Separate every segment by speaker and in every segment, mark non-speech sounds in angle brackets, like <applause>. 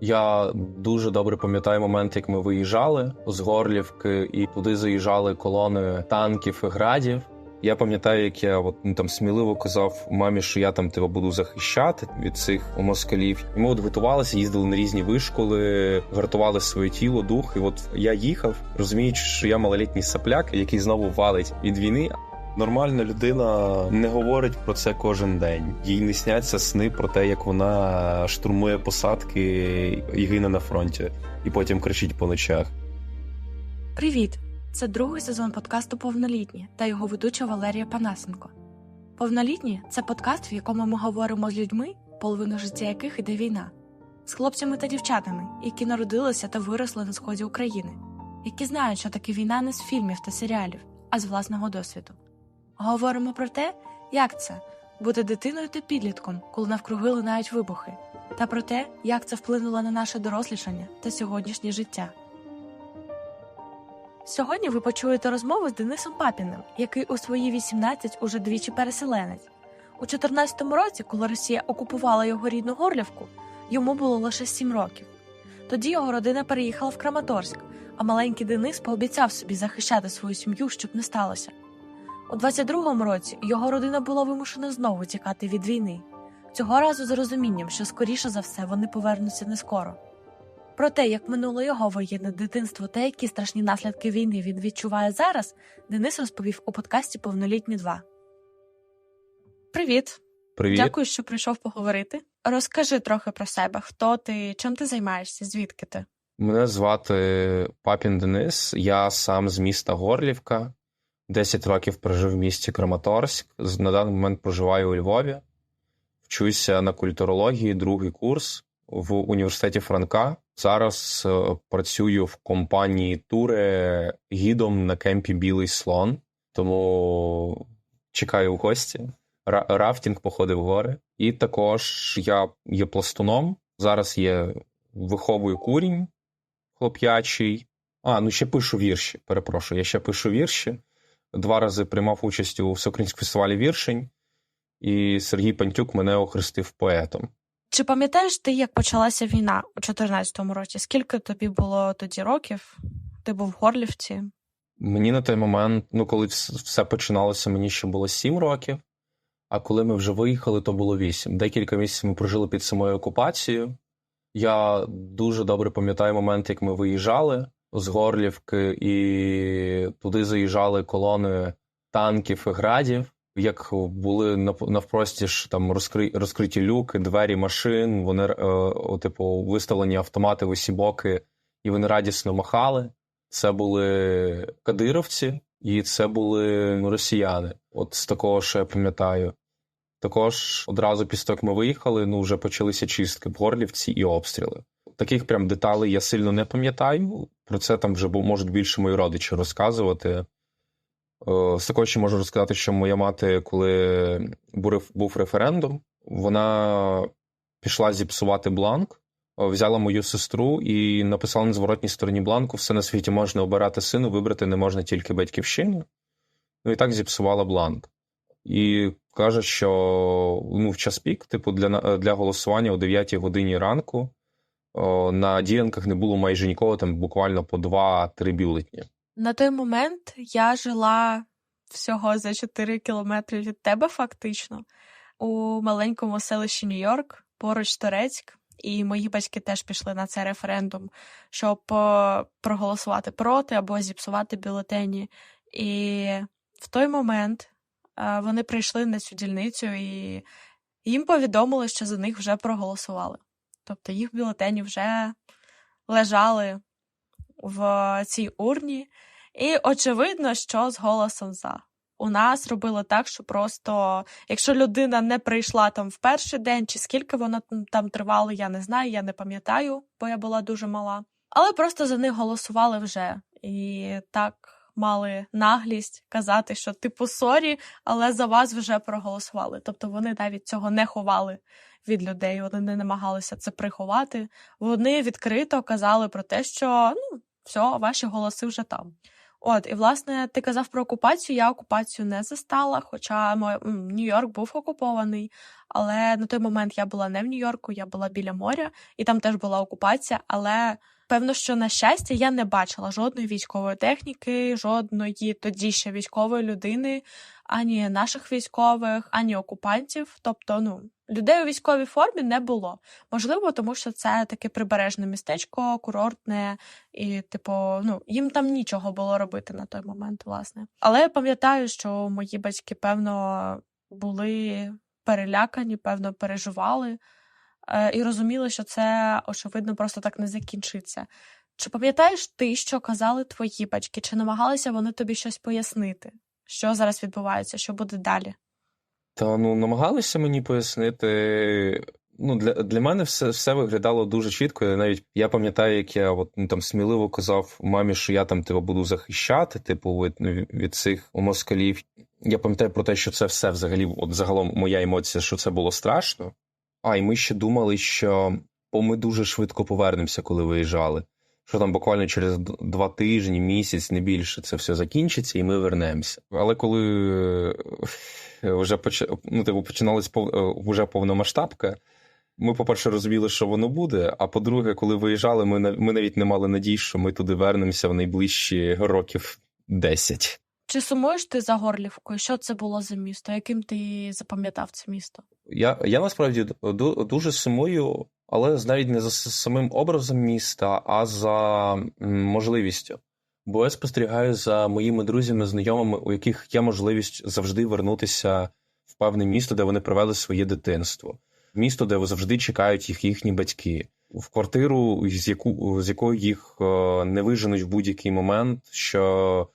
Speaker 1: Я дуже добре пам'ятаю момент, як ми виїжджали з Горлівки, і туди заїжджали колони танків і градів. Я пам'ятаю, як я от, ну, там сміливо казав мамі, що я там тебе буду захищати від цих москалів. І ми от готувалися, їздили на різні вишколи, гартували своє тіло, дух. І от я їхав, розуміючи, що я малолітній сапляк, який знову валить від війни. Нормальна людина не говорить про це кожен день. Їй не сняться сни про те, як вона штурмує посадки і гине на фронті, і потім кричить по ночах.
Speaker 2: Привіт! Це другий сезон подкасту Повнолітні та його ведуча Валерія Панасенко. Повнолітні це подкаст, в якому ми говоримо з людьми, половину життя яких іде війна, з хлопцями та дівчатами, які народилися та виросли на сході України, які знають, що таке війна не з фільмів та серіалів, а з власного досвіду. Говоримо про те, як це бути дитиною та підлітком, коли навкруги лунають вибухи, та про те, як це вплинуло на наше дорослішання та сьогоднішнє життя. Сьогодні ви почуєте розмову з Денисом Папіним, який у свої 18 уже двічі переселенець. У 14 році, коли Росія окупувала його рідну Горлівку, йому було лише 7 років. Тоді його родина переїхала в Краматорськ, а маленький Денис пообіцяв собі захищати свою сім'ю, щоб не сталося. У 22-му році його родина була вимушена знову тікати від війни, цього разу з розумінням, що скоріше за все вони повернуться не скоро. Про те, як минуло його воєнне дитинство та які страшні наслідки війни він відчуває зараз, Денис розповів у подкасті Повнолітні 2. Привіт.
Speaker 1: Привіт.
Speaker 2: Дякую, що прийшов поговорити. Розкажи трохи про себе, хто ти, чим ти займаєшся, звідки ти?
Speaker 1: Мене звати Папін Денис. Я сам з міста Горлівка. 10 років прожив в місті Краматорськ. На даний момент проживаю у Львові. Вчуся на культурології, другий курс в університеті Франка. Зараз е, працюю в компанії Туре гідом на кемпі Білий слон. Тому чекаю в гості. Ра- Рафтинг походив в гори. І також я є пластуном. Зараз є виховую курінь хлоп'ячий. А, ну ще пишу вірші. Перепрошую, я ще пишу вірші. Два рази приймав участь у всеукраїнському фестивалі віршень, і Сергій Пантюк мене охрестив поетом.
Speaker 2: Чи пам'ятаєш ти, як почалася війна у 14-му році? Скільки тобі було тоді років? Ти був в Горлівці?
Speaker 1: Мені на той момент, ну коли все починалося, мені ще було сім років. А коли ми вже виїхали, то було вісім. Декілька місяців ми прожили під самою окупацією. Я дуже добре пам'ятаю момент, як ми виїжджали з Горлівки, і туди заїжджали колони танків і градів. Як були нав- навпростіж там розкри... розкриті люки, двері машин, вони, е, о, типу, виставлені автомати в усі боки, і вони радісно махали. Це були кадировці, і це були росіяни. От з такого, що я пам'ятаю. Також одразу після того, як ми виїхали, ну вже почалися чистки в Горлівці і обстріли. Таких прям деталей я сильно не пам'ятаю. Про це там вже можуть більше мої родичі розказувати. Е, З такого ще можу розказати, що моя мати, коли був референдум, вона пішла зіпсувати бланк, е, взяла мою сестру і написала на зворотній стороні бланку: все на світі можна обирати сину, вибрати не можна тільки батьківщину. Ну і так зіпсувала бланк. І каже, що ну, в час пік, типу, для, для голосування о 9 годині ранку на ділянках не було майже нікого, там буквально по 2-3 бюлетні.
Speaker 2: На той момент я жила всього за 4 кілометри від тебе, фактично, у маленькому селищі Нью-Йорк, поруч Торецьк. І мої батьки теж пішли на цей референдум, щоб е, проголосувати проти або зіпсувати бюлетені. І в той момент е, вони прийшли на цю дільницю і їм повідомили, що за них вже проголосували. Тобто їх бюлетені вже лежали в цій урні, і очевидно, що з голосом за. У нас робили так, що просто, якщо людина не прийшла там в перший день, чи скільки там- там тривало, я не знаю, я не пам'ятаю, бо я була дуже мала. Але просто за них голосували вже. І так мали наглість казати, що типу сорі, але за вас вже проголосували. Тобто вони навіть цього не ховали від людей, вони не намагалися це приховати. Вони відкрито казали про те, що ну, все, ваші голоси вже там. От, і власне, ти казав про окупацію. Я окупацію не застала, хоча Нью-Йорк був окупований, Але на той момент я була не в Нью-Йорку, я була біля моря, і там теж була окупація. Але певно, що на щастя я не бачила жодної військової техніки, жодної тоді ще військової людини, ані наших військових, ані окупантів. Тобто, ну людей у військовій формі не було. Можливо, тому що це таке прибережне містечко, курортне, і, типу, ну їм там нічого було робити на той момент, власне. Але я пам'ятаю, що мої батьки, певно, були перелякані, певно, переживали і розуміли, що це очевидно просто так не закінчиться. Чи пам'ятаєш ти, що казали твої батьки? Чи намагалися вони тобі щось пояснити? Що зараз відбувається, що буде далі?
Speaker 1: Та ну намагалися мені пояснити. Ну, для для мене все все виглядало дуже чітко. Я навіть я пам'ятаю, як я от, ну, там сміливо казав мамі, що я там тебе буду захищати, типу, від від цих москалів. Я пам'ятаю про те, що це все взагалі, от загалом моя емоція, що це було страшно. А і ми ще думали, що бо ми дуже швидко повернемося, коли виїжджали. Що там буквально через два тижні, місяць, не більше, це все закінчиться, і ми вернемося. Але коли е, вже поч... ну, типу, починалась. Е, вже повномасштабка, ми, по-перше, розуміли, що воно буде. А по-друге, коли виїжджали, ми ми навіть не мали надій, що ми туди вернемося в найближчі років 10.
Speaker 2: Чи сумуєш ти за Горлівкою? Що це було за місто? Яким ти запам'ятав це місто?
Speaker 1: Я я насправді дуже сумую, але навіть не за самим образом міста, а за можливістю. Бо я спостерігаю за моїми друзями, знайомими, у яких є можливість завжди вернутися в певне місто, де вони провели своє дитинство, місто, де завжди чекають їх їхні батьки, в квартиру, з яку з якої їх е, не виженуть в будь-який момент. що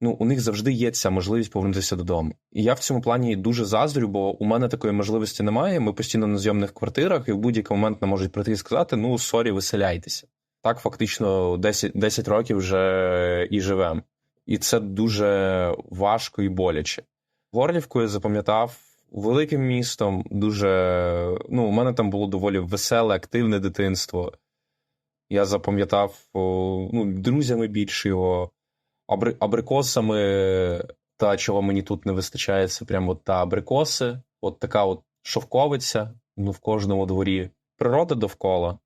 Speaker 1: ну у них завжди є ця можливість повернутися додому. І я в цьому плані дуже заздрю, бо у мене такої можливості немає. Ми постійно на зйомних квартирах, і в будь-який момент нам можуть прийти і сказати: ну сорі, виселяйтеся. Так, фактично, 10 10 років вже і живемо. І це дуже важко і боляче. Горлівку я запам'ятав великим містом. Дуже ну, у мене там було доволі веселе, активне дитинство. Я запам'ятав ну, друзями більше його абри, абрикосами, та чого мені тут не вистачає, це прямо та абрикоси, от така от шовковиця ну, в кожному дворі. Природа довкола.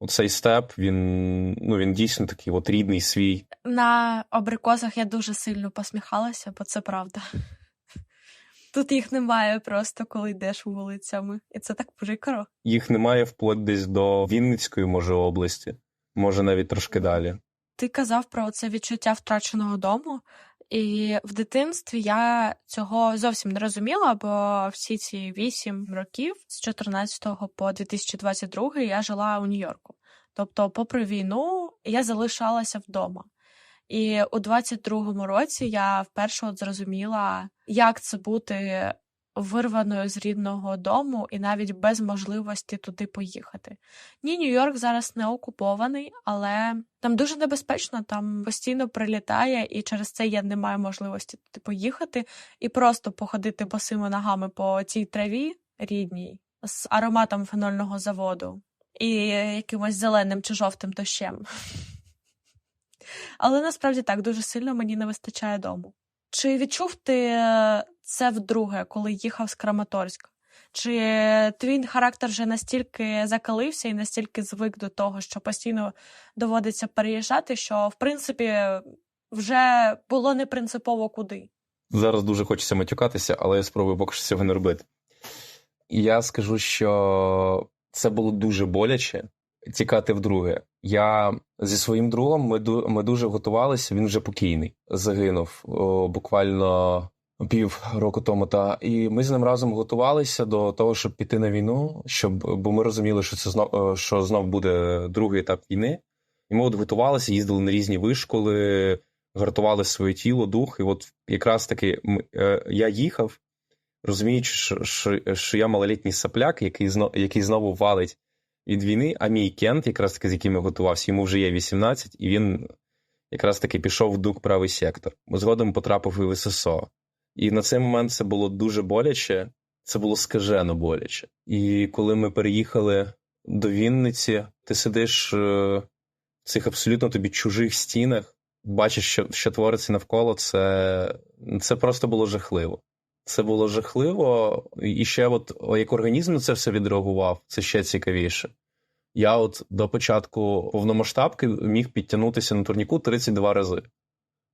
Speaker 1: Оцей степ, він ну, він дійсно такий от рідний свій.
Speaker 2: На абрикосах я дуже сильно посміхалася, бо це правда. <laughs> Тут їх немає просто, коли йдеш вулицями, і це так прикро.
Speaker 1: Їх немає вплоть десь до Вінницької, може, області, може навіть трошки далі.
Speaker 2: Ти казав про це відчуття втраченого дому, і в дитинстві я цього зовсім не розуміла, бо всі ці вісім років з 14 по 2022 я жила у Нью-Йорку. Тобто, попри війну, я залишалася вдома. І у 22-му році я вперше от зрозуміла, як це бути вирваною з рідного дому і навіть без можливості туди поїхати. Ні, Нью-Йорк зараз не окупований, але там дуже небезпечно, там постійно прилітає, і через це я не маю можливості туди поїхати і просто походити босими ногами по цій траві рідній з ароматом фенольного заводу і якимось зеленим чи жовтим дощем. Але насправді так дуже сильно мені не вистачає дому. Чи відчув ти це вдруге, коли їхав з Краматорська? Чи твій характер вже настільки закалився і настільки звик до того, що постійно доводиться переїжджати, що в принципі вже було не принципово куди?
Speaker 1: Зараз дуже хочеться матюкатися, але я спробую поки що цього не робити. Я скажу, що це було дуже боляче тікати вдруге. Я зі своїм другом ми дуже готувалися. Він вже покійний, загинув о, буквально пів року тому. Та і ми з ним разом готувалися до того, щоб піти на війну, щоб бо ми розуміли, що це знов що знов буде другий етап війни. І ми от готувалися, їздили на різні вишколи, гартували своє тіло, дух. І от якраз таки е, я їхав, розуміючи, що, що, я малолітній сапляк, який знов, який знову валить від війни, а мій Кент, якраз таки з яким я готувався, йому вже є 18, і він якраз таки пішов в дук правий сектор. Згодом потрапив і в ССО. І на цей момент це було дуже боляче, це було скажено боляче. І коли ми переїхали до Вінниці, ти сидиш е, в цих абсолютно тобі чужих стінах, бачиш, що що твориться навколо, це, це просто було жахливо. Це було жахливо. І ще, от як організм на це все відреагував, це ще цікавіше. Я от до початку повномасштабки міг підтягнутися на турніку 32 рази.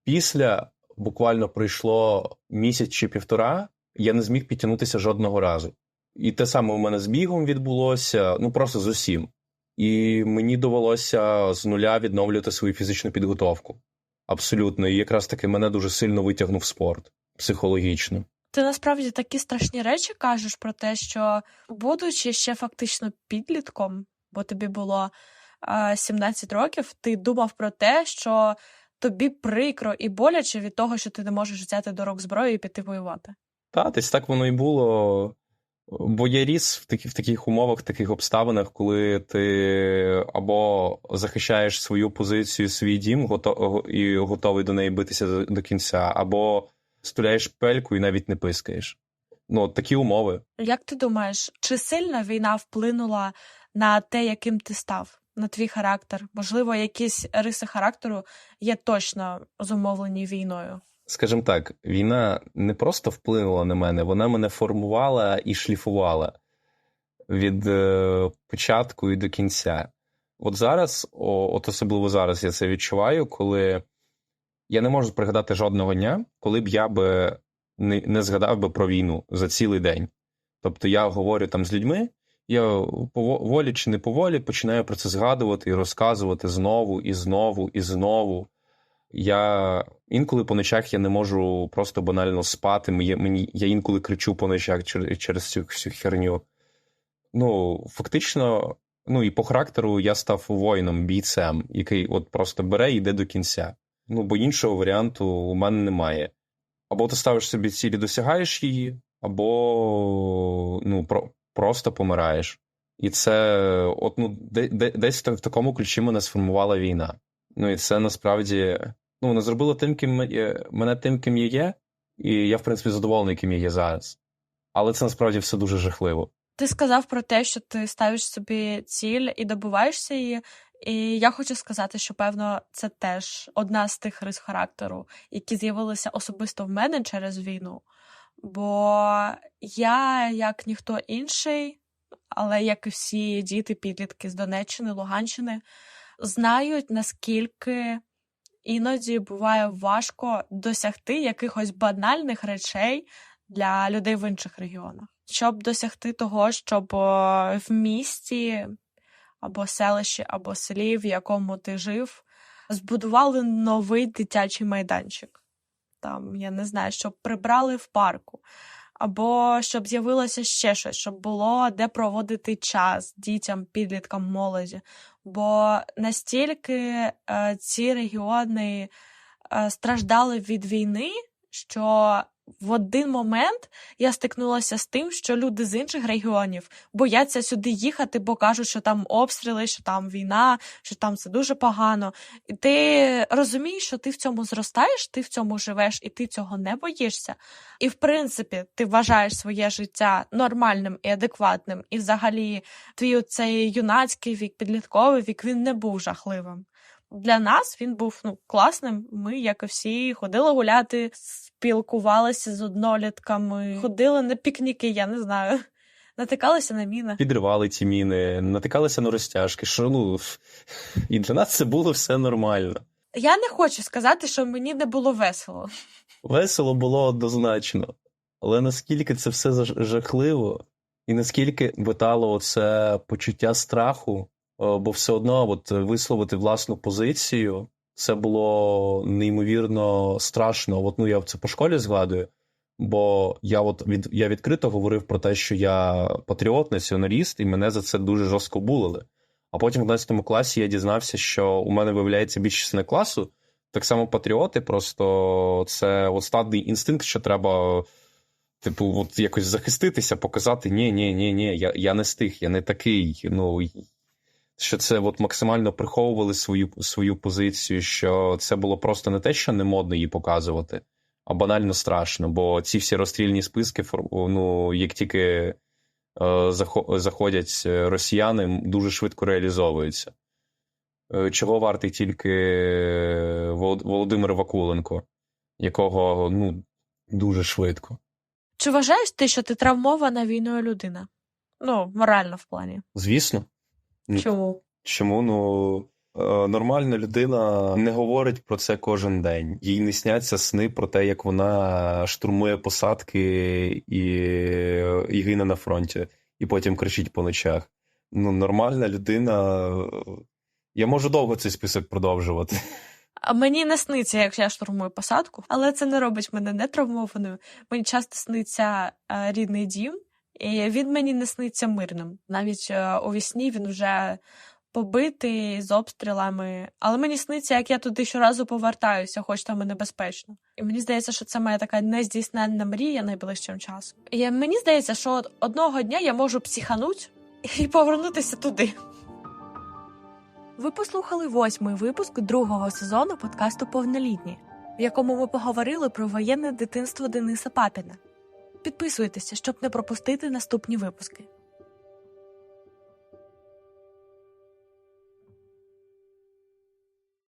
Speaker 1: Після буквально пройшло місяць чи півтора, я не зміг підтягнутися жодного разу. І те саме у мене з бігом відбулося, ну просто з усім. І мені довелося з нуля відновлювати свою фізичну підготовку. Абсолютно. І якраз таки мене дуже сильно витягнув спорт психологічно.
Speaker 2: Ти насправді такі страшні речі кажеш про те, що, будучи ще фактично підлітком, бо тобі було е, 17 років, ти думав про те, що тобі прикро і боляче від того, що ти не можеш взяти до рук зброю і піти воювати.
Speaker 1: Та, десь так воно і було. Бо я ріс в таких в таких умовах, в таких обставинах, коли ти або захищаєш свою позицію, свій дім, гото- і готовий до неї битися до, кінця, або стуляєш пельку і навіть не пискаєш. Ну, такі умови.
Speaker 2: Як ти думаєш, чи сильно війна вплинула на те, яким ти став, на твій характер? Можливо, якісь риси характеру є точно зумовлені війною?
Speaker 1: Скажімо так, війна не просто вплинула на мене, вона мене формувала і шліфувала від е, початку і до кінця. От зараз, от особливо зараз, я це відчуваю, коли я не можу пригадати жодного дня, коли б я би не, не згадав би про війну за цілий день. Тобто я говорю там з людьми, я поволі чи не поволі починаю про це згадувати і розказувати знову і знову і знову. Я інколи по ночах я не можу просто банально спати. Мені, Я інколи кричу по ночах через цю всю херню. Ну, фактично, ну і по характеру я став воїном, бійцем, який от просто бере і йде до кінця. Ну, бо іншого варіанту у мене немає. Або ти ставиш собі цілі, досягаєш її, або ну, про, просто помираєш. І це от, ну, де, де, десь в такому ключі мене сформувала війна. Ну і це насправді ну, вона зробила тим, ким мене тим, ким я є, і я, в принципі, задоволений, ким я є зараз. Але це насправді все дуже жахливо.
Speaker 2: Ти сказав про те, що ти ставиш собі ціль і добуваєшся її. І я хочу сказати, що певно це теж одна з тих рис характеру, які з'явилися особисто в мене через війну. Бо я, як ніхто інший, але як і всі діти, підлітки з Донеччини, Луганщини, знають, наскільки іноді буває важко досягти якихось банальних речей для людей в інших регіонах, щоб досягти того, щоб в місті або селищі, або селі, в якому ти жив, збудували новий дитячий майданчик. Там, я не знаю, щоб прибрали в парку, або щоб з'явилося ще щось, щоб було де проводити час дітям, підліткам, молоді. Бо настільки е, ці регіони е, страждали від війни, що в один момент я стикнулася з тим, що люди з інших регіонів бояться сюди їхати, бо кажуть, що там обстріли, що там війна, що там це дуже погано. І ти розумієш, що ти в цьому зростаєш, ти в цьому живеш, і ти цього не боїшся. І в принципі, ти вважаєш своє життя нормальним і адекватним. І взагалі, твій цей юнацький вік, підлітковий вік, він не був жахливим для нас він був ну класним. Ми, як і всі, ходили гуляти, спілкувалися з однолітками, ходили на пікніки, я не знаю. <laughs> Натикалися на міни.
Speaker 1: Підривали ці міни, натикалися на розтяжки. Що ну <laughs> і для нас це було все нормально.
Speaker 2: Я не хочу сказати, що мені не було весело.
Speaker 1: Весело було однозначно, але наскільки це все жахливо, і наскільки витало оце почуття страху, бо все одно от висловити власну позицію це було неймовірно страшно. От, ну я це по школі згадую, бо я от від я відкрито говорив про те, що я патріот, націоналіст, і мене за це дуже жорстко булили. А потім в 11 класі я дізнався, що у мене виявляється більшість не класу. Так само патріоти, просто це остатний інстинкт, що треба, типу, от якось захиститися, показати: ні, ні, ні, ні, я я не з тих, я не такий. Ну що це от максимально приховували свою свою позицію, що це було просто не те, що не модно її показувати, а банально страшно. Бо ці всі розстрільні списки, ну, як тільки е, заходять росіяни, дуже швидко реалізовуються. Е, чого вартий тільки Володимир Вакуленко, якого ну, дуже швидко.
Speaker 2: Чи вважаєш ти, що ти травмована війною людина? Ну, морально в плані.
Speaker 1: Звісно.
Speaker 2: Чому?
Speaker 1: Чому? Ну, е, нормальна людина не говорить про це кожен день. Їй не сняться сни про те, як вона штурмує посадки і, і гине на фронті, і потім кричить по ночах. Ну, нормальна людина. е, Я можу довго цей список продовжувати.
Speaker 2: А мені не сниться, як я штурмую посадку, але це не робить мене не травмованою. Мені часто сниться е, рідний дім, і він мені не сниться мирним. Навіть е, у вісні він вже побитий з обстрілами. Але мені сниться, як я туди щоразу повертаюся, хоч там і небезпечно. І мені здається, що це моя така нездійсненна мрія найближчим часом. І мені здається, що одного дня я можу психануть і повернутися туди. Ви послухали восьмий випуск другого сезону подкасту Повнолітні, в якому ми поговорили про воєнне дитинство Дениса Папіна. Підписуйтеся, щоб не пропустити наступні випуски.